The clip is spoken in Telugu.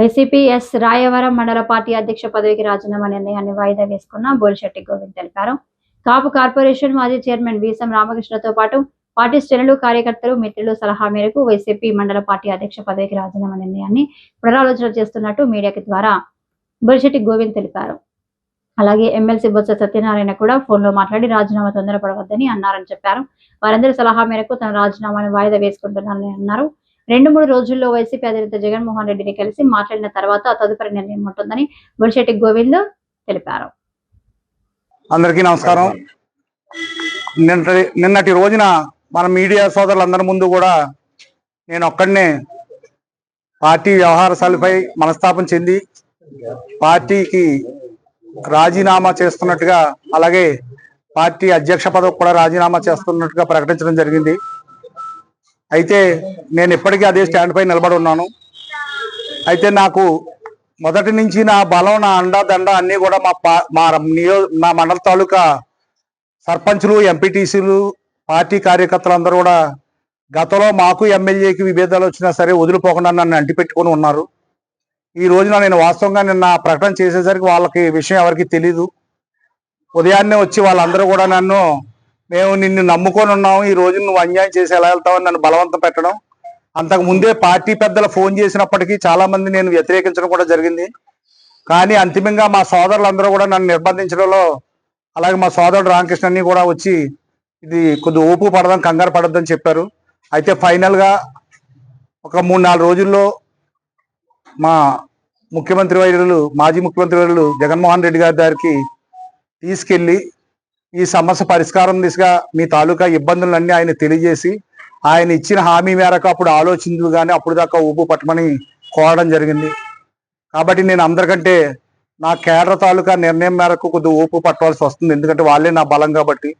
వైసీపీఎస్ రాయవరం మండల పార్టీ అధ్యక్ష పదవికి రాజీనామా నిర్ణయాన్ని వాయిదా వేసుకున్న బోలిశెట్టి గోవింద్ తెలిపారు. కాపు కార్పొరేషన్ మాజీ చైర్మన్ వీసం రామకృష్ణతో పాటు పార్టీ శ్రేణులు కార్యకర్తలు మిత్రులు సలహా మేరకు వైసీపీ మండల పార్టీ అధ్యక్ష పదవికి రాజీనామా నిర్ణయాన్ని పునరాలోచన చేస్తున్నట్టు మీడియాకి ద్వారా బొలిశెట్టి గోవింద్ తెలిపారు. అలాగే ఎమ్మెల్సీ బొత్స సత్యనారాయణ కూడా ఫోన్లో మాట్లాడి రాజీనామా తొందరపడవద్దని అన్నారని చెప్పారు. వారందరి సలహా మేరకు తన రాజీనామాను వాయిదా వేసుకుంటున్నారని అన్నారు. రెండు మూడు రోజుల్లో వైసీపీ అధినేత జగన్మోహన్ రెడ్డిని కలిసి మాట్లాడిన తర్వాత తదుపరి నిర్ణయం ఉంటుందని బొలిశెట్టి గోవింద్ తెలిపారు. అందరికీ నమస్కారం. నిన్నటి నిన్నటి రోజున మన మీడియా సోదరులందరి ముందు కూడా నేను ఒక్కడనే పార్టీ వ్యవహారశాలపై మనస్తాపం చెంది పార్టీకి రాజీనామా చేస్తున్నట్టుగా అలాగే పార్టీ అధ్యక్ష పదవి కూడా రాజీనామా చేస్తున్నట్టుగా ప్రకటించడం జరిగింది. అయితే నేను ఇప్పటికీ అదే స్టాండ్ పై నిలబడి ఉన్నాను. అయితే నాకు మొదటి నుంచి నా బలం నా అండ దండ అన్ని కూడా మా పా- మా నియో మా మండల తాలూకా సర్పంచ్లు ఎంపీటీసీలు పార్టీ కార్యకర్తలు అందరూ కూడా గతంలో మాకు ఎమ్మెల్యేకి విభేదాలు వచ్చినా సరే వదిలిపోకుండా నన్ను అంటిపెట్టుకొని ఉన్నారు. ఈ రోజున నేను వాస్తవంగా నిన్న ప్రకటన చేసేసరికి వాళ్ళకి విషయం ఎవరికి తెలీదు. ఉదయాన్నే వచ్చి వాళ్ళందరూ కూడా నన్ను మేము నిన్ను నమ్ముకొని ఉన్నాము. ఈ రోజు నువ్వు అన్యాయం చేసి ఎలా వెళ్తావని నన్ను బలవంతం పెట్టడం. అంతకు ముందే పార్టీ పెద్దలు ఫోన్ చేసినప్పటికీ చాలా మంది నేను వ్యతిరేకించడం కూడా జరిగింది. కానీ అంతిమంగా మా సోదరులందరూ కూడా నన్ను నిర్బంధించడంలో అలాగే మా సోదరుడు రామకృష్ణని కూడా వచ్చి ఇది కొద్ది ఓపు పడదాం కంగారు పడద్దని చెప్పారు. అయితే ఫైనల్గా ఒక మూడు నాలుగు రోజుల్లో మా ముఖ్యమంత్రి వైద్యులు మాజీ ముఖ్యమంత్రి వైద్యులు జగన్మోహన్ రెడ్డి గారి దగ్గరికి తీసుకెళ్ళి ఈ సమస్య పరిష్కారం దిశగా మీ తాలూకా ఇబ్బందులన్నీ ఆయన తెలియజేసి ఆయన ఇచ్చిన హామీ మేరకు అప్పుడు ఆలోచించు కానీ అప్పుడు దాకా ఊపు పట్టమని కోరడం జరిగింది. కాబట్టి నేను అందరికంటే నా కేడర్ తాలూకా నిర్ణయం మేరకు కొద్దిగా ఊపు పట్టవలసి వస్తుంది. ఎందుకంటే వాళ్ళే నా బలం కాబట్టి.